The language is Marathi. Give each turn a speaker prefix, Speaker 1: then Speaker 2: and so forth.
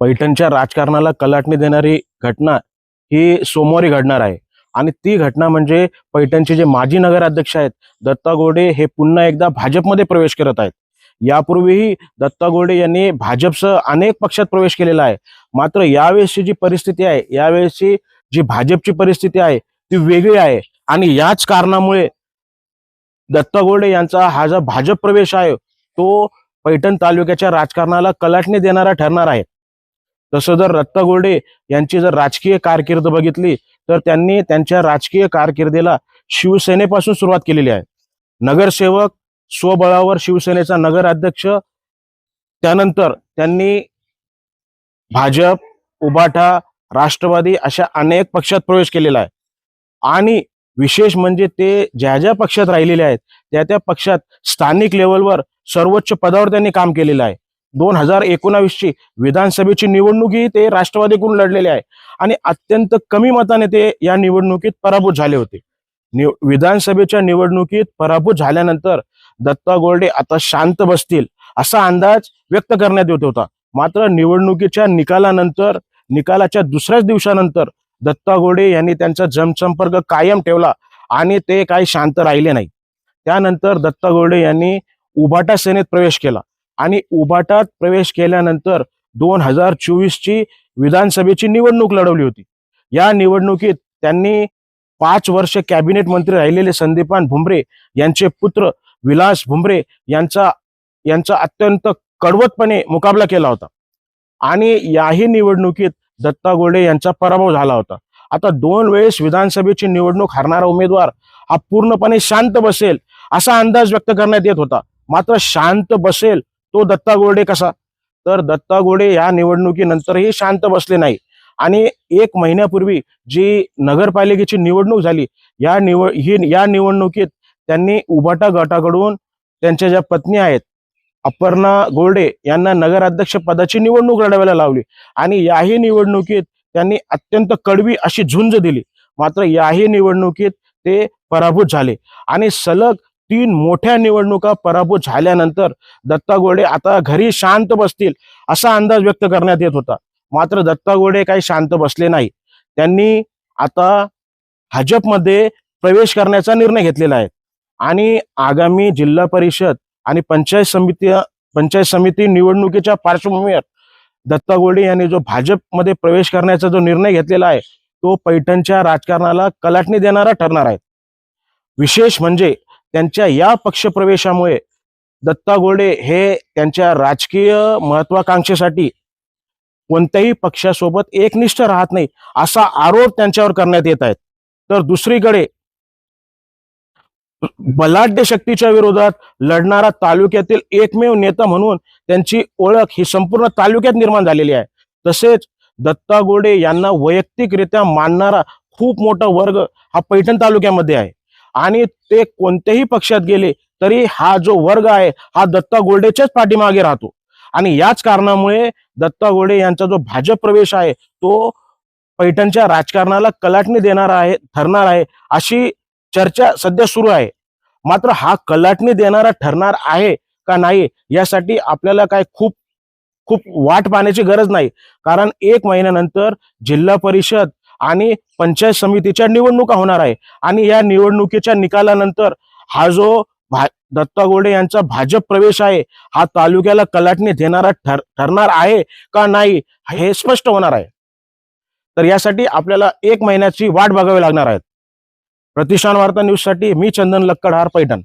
Speaker 1: पैठणच्या राजकारणाला कलाटणी देणारी घटना ही सोमवारी घडणार आहे. आणि ती घटना म्हणजे पैठणचे जे माजी नगराध्यक्ष आहेत दत्ता गोडे हे पुन्हा एकदा भाजपमध्ये प्रवेश करत आहेत. यापूर्वीही दत्ता गोडे यांनी भाजपसह अनेक पक्षात प्रवेश केलेला आहे. मात्र यावेळेसची जी परिस्थिती आहे यावेळेसची जी भाजपची परिस्थिती आहे ती वेगळी आहे. आणि याच कारणामुळे दत्ता गोडे यांचा हा जो भाजप प्रवेश आहे तो पैठण तालुक्याच्या राजकारणाला कलाटणी देणारा ठरणार आहे. तसं जर रत्ता गोडे यांची जर राजकीय कारकीर्द बघितली तर त्यांनी त्यांच्या राजकीय कारकिर्दीला शिवसेनेपासून सुरुवात केलेली आहे. नगरसेवक स्वबळावर शिवसेनेचा नगराध्यक्ष त्यानंतर त्यांनी भाजप उबाठा राष्ट्रवादी अशा अनेक पक्षात प्रवेश केलेला आहे. आणि विशेष म्हणजे ते ज्या ज्या पक्षात राहिलेले आहेत त्या त्या पक्षात स्थानिक लेवलवर सर्वोच्च पदावर त्यांनी काम केलेलं आहे. दोन हजार एकोणावीसची विधानसभेची निवडणूकही ते राष्ट्रवादीकडून लढलेले आहे. आणि अत्यंत कमी मताने ते या निवडणुकीत पराभूत झाले होते. निव विधानसभेच्या निवडणुकीत पराभूत झाल्यानंतर दत्ता गोल्डे आता शांत बसतील असा अंदाज व्यक्त करण्यात येत होता. मात्र निवडणुकीच्या निकालानंतर निकालाच्या दुसऱ्याच दिवसानंतर दत्ता गोडे यांनी त्यांचा जनसंपर्क कायम ठेवला आणि ते काही शांत राहिले नाही त्यानंतर दत्ता गोडे यांनी उभाटा सेनेत प्रवेश केला. आणि उभाटात प्रवेश केल्यानंतर दोन हजार चोवीसची विधानसभेची निवडणूक लढवली होती. या निवडणुकीत त्यांनी पाच वर्ष कॅबिनेट मंत्री राहिलेले संदीपान भुमरे यांचे पुत्र विलास भुमरे यांचा यांचा अत्यंत कडवतपणे मुकाबला केला होता. आणि याही निवडणुकीत दत्ता गोडे यांचा पराभव झाला होता. आता दोन वेळेस विधानसभेची निवडणूक हरणारा उमेदवार हा पूर्णपणे शांत बसेल असा अंदाज व्यक्त करण्यात येत होता. मात्र शांत बसेल तो दत्ता गोडे कसा? तर दत्ता गोडे या निवडणुकीनंतरही शांत बसले नाही आणि एक महिन्यापूर्वी जी नगरपालिकेची निवडणूक झाली या निवड ही या निवडणुकीत त्यांनी उभाटा गटाकडून त्यांच्या ज्या पत्नी आहेत अपर्णा गोल्डे यांना नगराध्यक्ष पदाची निवडणूक लढवायला लावली. आणि याही निवडणुकीत त्यांनी अत्यंत कडवी अशी झुंज दिली. मात्र याही निवडणुकीत ते पराभूत झाले. आणि सलग तीन मोठ्या निवडणुका पराभूत झाल्यानंतर दत्ता गोडे आता घरी शांत बसतील असा अंदाज व्यक्त करण्यात येत होता. मात्र दत्ता गोडे काही शांत बसले नाही. त्यांनी आता भाजपमध्ये प्रवेश करण्याचा निर्णय घेतलेला आहे. आणि आगामी जिल्हा परिषद आणि पंचायत समिती पंचायत समिती निवडणुकीच्या पार्श्वभूमीवर दत्ता गोडे यांनी जो भाजपमध्ये प्रवेश करण्याचा जो निर्णय घेतलेला आहे तो पैठणच्या राजकारणाला कलाटणी देणारा ठरणार आहे. विशेष म्हणजे त्यांच्या या पक्षप्रवेशामुळे दत्ता गोडे हे त्यांच्या राजकीय महत्वाकांक्षेसाठी कोणत्याही पक्षासोबत एकनिष्ठ राहत नाही असा आरोप त्यांच्यावर करण्यात येत आहेत. तर दुसरीकडे बलाढ्य शक्तीच्या विरोधात लढणारा तालुक्यातील एकमेव नेता म्हणून त्यांची ओळख ही संपूर्ण तालुक्यात निर्माण झालेली आहे. तसेच दत्ता गोडे यांना वैयक्तिकरित्या मानणारा खूप मोठा वर्ग हा पैठण तालुक्यामध्ये आहे. आणि ते कोणत्याही पक्षात गेले तरी हा जो वर्ग आहे हा दत्ता गोल्डेच्याच पाठीमागे राहतो. आणि याच कारणामुळे दत्ता गोडे यांचा जो भाजप प्रवेश आहे तो पैठणच्या राजकारणाला कलाटणी देणार आहे ठरणार आहे अशी चर्चा सध्या सुरू आहे. मात्र हा कलाटणी देणारा ठरणार आहे का नाही यासाठी आपल्याला काय खूप खूप वाट पाहण्याची गरज नाही. कारण एक महिन्यानंतर जिल्हा परिषद आणि पंचायत समितीच्या निवडणुका होणार आहे. आणि या निवडणुकीच्या निकालानंतर हा जो भा दत्ता गोडे यांचा भाजप प्रवेश आहे हा तालुक्याला कलाटणी देणारा ठर ठरणार आहे का नाही हे स्पष्ट होणार आहे. तर यासाठी आपल्याला एक महिन्याची वाट बघावी लागणार आहे. प्रतिष्ठान वार्ता न्यूजसाठी मी चंदन लक्कडहार पैठण.